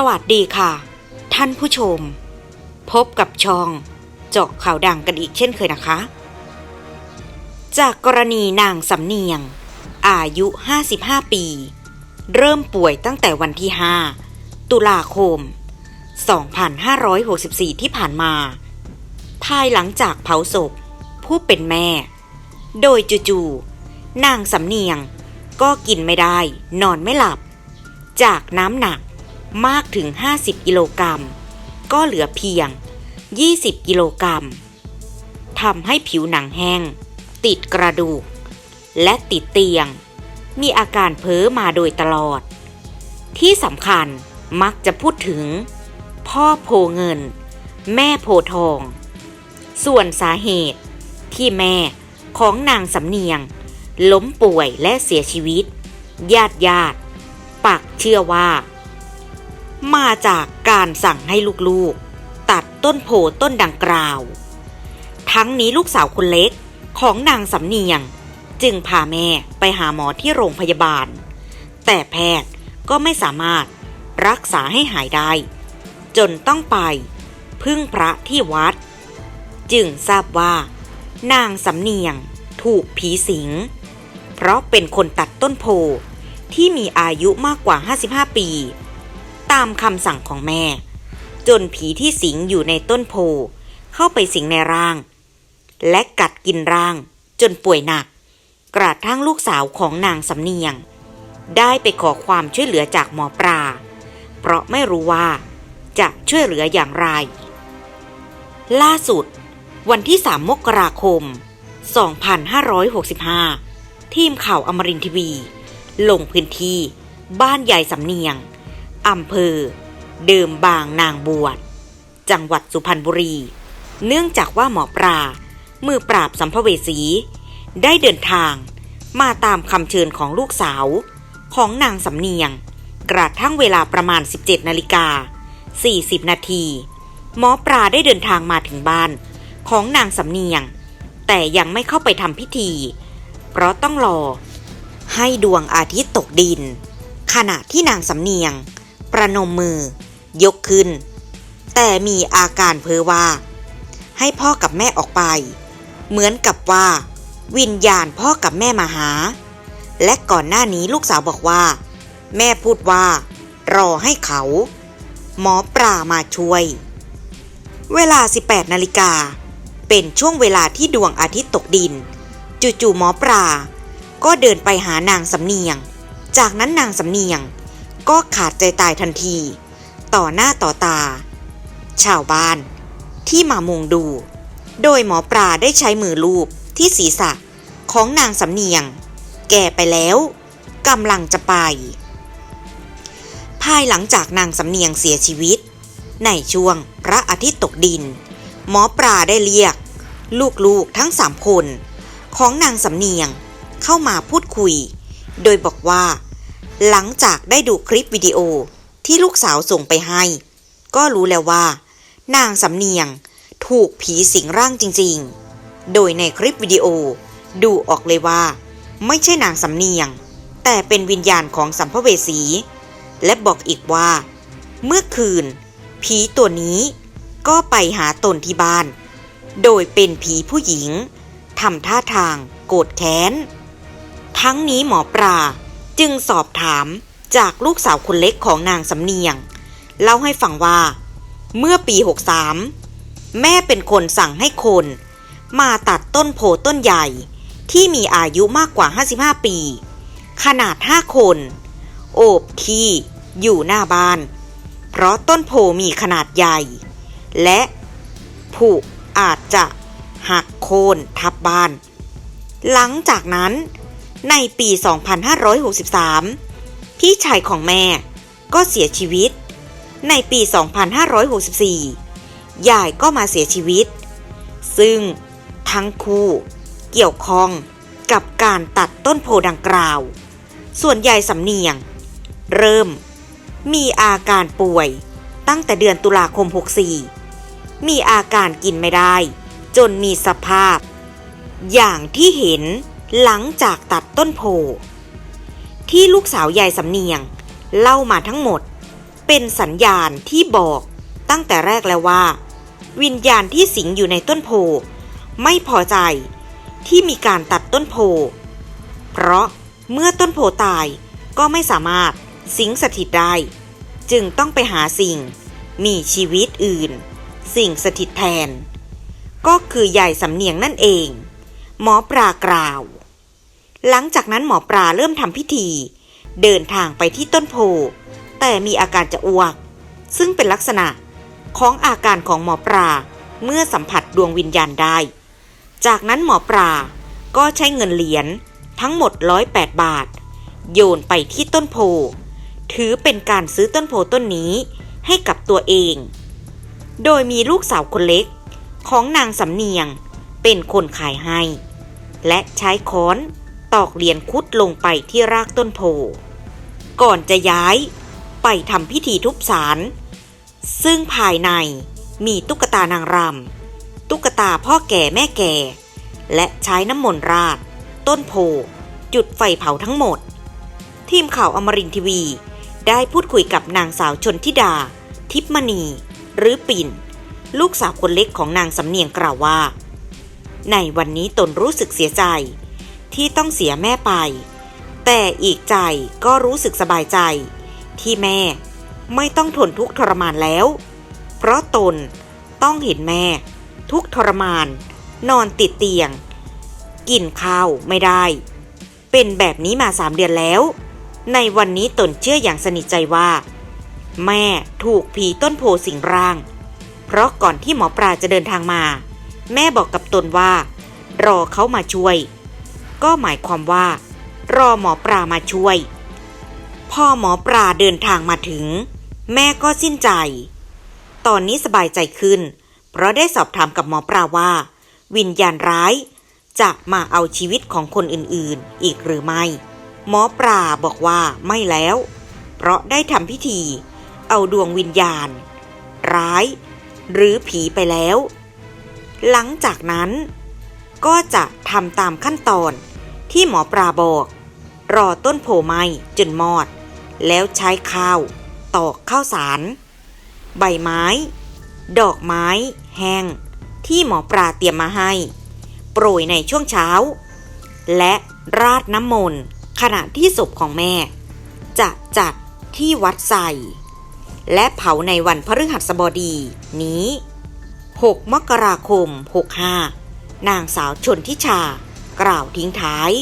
สวัสดีค่ะ ท่านผู้ชม พบกับช่อง เจาะข่าวดังกันอีกเช่นเคยนะคะ จากกรณีนางสำเนียง อายุ 55 ปี เริ่มป่วยตั้งแต่วันที่ 5 ตุลาคม 2564 ที่ผ่านมา ภายหลังจากเผาศพผู้เป็นแม่ โดยจู่ๆนางสำเนียงก็กินไม่ได้ นอนไม่หลับ จากน้ำหนัก มากถึง 50 กิโลกรัม ก็เหลือเพียง 20 กิโลกรัมทำให้ผิวหนังแห้ง ติดกระดูก และติดเตียง มีอาการเพ้อมาโดยตลอด ที่สำคัญมักจะพูดถึง พ่อโพเงิน แม่โพทอง ส่วนสาเหตุที่แม่ของนางสำเนียง ล้มป่วยและเสียชีวิต ญาติญาติ ปักเชื่อว่า มาจากการสั่งให้ลูกๆ ตัดต้นโพต้นดังกล่าว ทั้งนี้ลูกสาวคนเล็กของนางสำเนียง จึงพาแม่ไปหาหมอที่โรงพยาบาล แต่แพทย์ก็ไม่สามารถรักษาให้หายได้ จนต้องไป พึ่งพระที่วัด จึงทราบว่า นางสำเนียงถูกผีสิง เพราะเป็นคนตัดต้นโพที่มีอายุมากกว่า 55 ปี ตามคำสั่งของแม่ จนผีที่สิงอยู่ในต้นโพ เข้าไปสิงในร่าง และกัดกินร่าง จนป่วยหนัก กระทั่งลูกสาวของนางสำเนียง ได้ไปขอความช่วยเหลือจากหมอปลา เพราะไม่รู้ว่าจะช่วยเหลืออย่างไร ล่าสุด วันที่ 3 มกราคม 2565 ทีมข่าวอมรินทีวี ลงพื้นที่บ้านใหญ่สำเนียง อำเภอ เดิมบางนางบวช จังหวัดสุพรรณบุรี เนื่องจากว่าหมอปลา มือปราบสัมภเวสี ได้เดินทางมาตามคำเชิญของลูกสาว ของนางสำเนียง กระทั่งเวลาประมาณ 17นาฬิกา40 นาที หมอปลาได้เดินทางมาถึงบ้านของนางสำเนียง แต่ยังไม่เข้าไปทำพิธี เพราะต้องรอ ให้ดวงอาทิตย์ตกดิน ขณะที่นางสำเนียง ประนมมือ ยกขึ้น แต่มีอาการเพ้อว่า ให้พ่อกับแม่ออกไป เหมือนกับว่า วิญญาณพ่อกับแม่มาหา และก่อนหน้านี้ลูกสาวบอกว่า แม่พูดว่า รอให้เขา หมอปลามาช่วย เวลา 18นาฬิกาเป็นช่วงเวลาที่ดวงอาทิตย์ตกดิน จู่ๆหมอปลาก็เดินไปหานางสำเนียง จากนั้นนางสำเนียง ก็ขาดใจตายทันที ต่อหน้าต่อตา ชาวบ้าน ที่มามุงดู โดยหมอปลาได้ใช้มือลูบที่ศีรษะของนางสำเนียง แก่ไปแล้วกำลังจะไป ภายหลังจากนางสำเนียงเสียชีวิต ในช่วงพระอาทิตย์ตกดิน หมอปลาได้เรียก ลูกๆทั้งสามคน ของนางสำเนียงเข้ามาพูดคุย โดยบอกว่า หลังจากได้ดูคลิปวิดีโอที่ลูกสาวส่งไปให้ ก็รู้แล้วว่า นางสำเนียงถูกผีสิงร่างจริงๆ โดยในคลิปวิดีโอดูออกเลยว่า ไม่ใช่นางสำเนียง แต่เป็นวิญญาณของสัมภเวสี และบอกอีกว่า เมื่อคืน ผีตัวนี้ก็ไปหาตนที่บ้าน โดยเป็นผีผู้หญิงทำท่าทางโกรธแค้น ทั้งนี้หมอปลา จึงสอบถามจากลูกสาวคนเล็กของนางสำเนียง เล่าให้ฟังว่า เมื่อปี 63 แม่เป็นคนสั่งให้คน มาตัดต้นโพต้นใหญ่ที่มีอายุมากกว่า 55 ปี ขนาด 5 คน โอบที่อยู่หน้าบ้าน เพราะต้นโพมีขนาดใหญ่ และผุอาจจะหักโค่นทับบ้าน หลังจากนั้น ในปี 2563 พี่ชายของแม่ก็เสียชีวิต ในปี 2564 ยายก็มาเสียชีวิต ซึ่งทั้งคู่เกี่ยวข้องกับการตัดต้นโพดังกล่าว ส่วนยายสำเนียง เริ่มมีอาการป่วยตั้งแต่เดือนตุลาคม 64 มีอาการกินไม่ได้ จนมีสภาพ อย่างที่เห็น หลังจากตัดต้นโพ ที่ลูกสาวยายสำเนียง เล่ามาทั้งหมด เป็นสัญญาณที่บอกตั้งแต่แรกแล้วว่า วิญญาณที่สิงอยู่ในต้นโพ ไม่พอใจที่มีการตัดต้นโพ เพราะเมื่อต้นโพตายก็ไม่สามารถสิงสถิตได้ จึงต้องไปหาสิ่ง มีชีวิตอื่น สิ่งสถิตแทน ก็คือใหญ่สำเนียงนั่นเอง หมอปลากล่าว หลังจากนั้นหมอปลาเริ่มทำพิธี เดินทางไปที่ต้นโพ แต่มีอาการจะอ้วก ซึ่งเป็นลักษณะของอาการของหมอปลาเมื่อสัมผัสดวงวิญญาณได้ จากนั้นหมอปลาก็ใช้เงินเหรียญทั้งหมด108บาท โยนไปที่ต้นโพ ถือเป็นการซื้อต้นโพต้นนี้ให้กับตัวเอง โดยมีลูกสาวคนเล็กของนางสำเนียงเป็นคนขายให้ และใช้ค้อน ตอกเหรียญคุดลงไปที่รากต้นโพ ก่อนจะย้ายไปทำพิธีทุบสารซึ่งภายในมีตุ๊กตานางรำตุ๊กตาพ่อแก่แม่แก่ และใช้น้ำมนต์ราดต้นโพ จุดไฟเผาทั้งหมด ทีมข่าวอมรินทีวี ได้พูดคุยกับนางสาวชนทิดา ทิพมณี หรือปิ่น ลูกสาวคนเล็กของนางสำเนียงกล่าวว่า ในวันนี้ตนรู้สึกเสียใจ ที่ต้องเสียแม่ไป แต่อีกใจก็รู้สึกสบายใจ ที่แม่ไม่ต้องทนทุกข์ทรมานแล้ว เพราะตนต้องเห็นแม่ ทุกทรมาน นอนติดเตียง กินข้าวไม่ได้ เป็นแบบนี้มาสามเดือนแล้ว ในวันนี้ตนเชื่ออย่างสนิทใจว่า แม่ถูกผีต้นโพสิงร่าง เพราะก่อนที่หมอปลาจะเดินทางมา แม่บอกกับตนว่า รอเขามาช่วย ก็หมายความว่า รอหมอปลามาช่วย พอหมอปลาเดินทางมาถึง แม่ก็สิ้นใจ ตอนนี้สบายใจขึ้น เพราะได้สอบถามกับหมอปลาว่า วิญญาณร้ายจะมาเอาชีวิตของคนอื่นๆ อีกหรือไม่ หมอปลาบอกว่าไม่แล้ว เพราะได้ทำพิธี เอาดวงวิญญาณ ร้าย หรือผีไปแล้ว หลังจากนั้นก็จะทำตามขั้นตอน ที่หมอปลาบอก รอต้นโพไม้จนมอด แล้วใช้ข้าวตอกข้าวสาร ใบไม้ ดอกไม้ แห้ง ที่หมอปลาเตรียมมาให้ โปรยในช่วงเช้า และราดน้ำมนต์ขณะที่ศพของแม่ จะจัดที่วัดใส่และเผาในวันพฤหัสบดีนี้ 6 มกราคม 65 นางสาวชนทิชา กล่าวทิ้งท้าย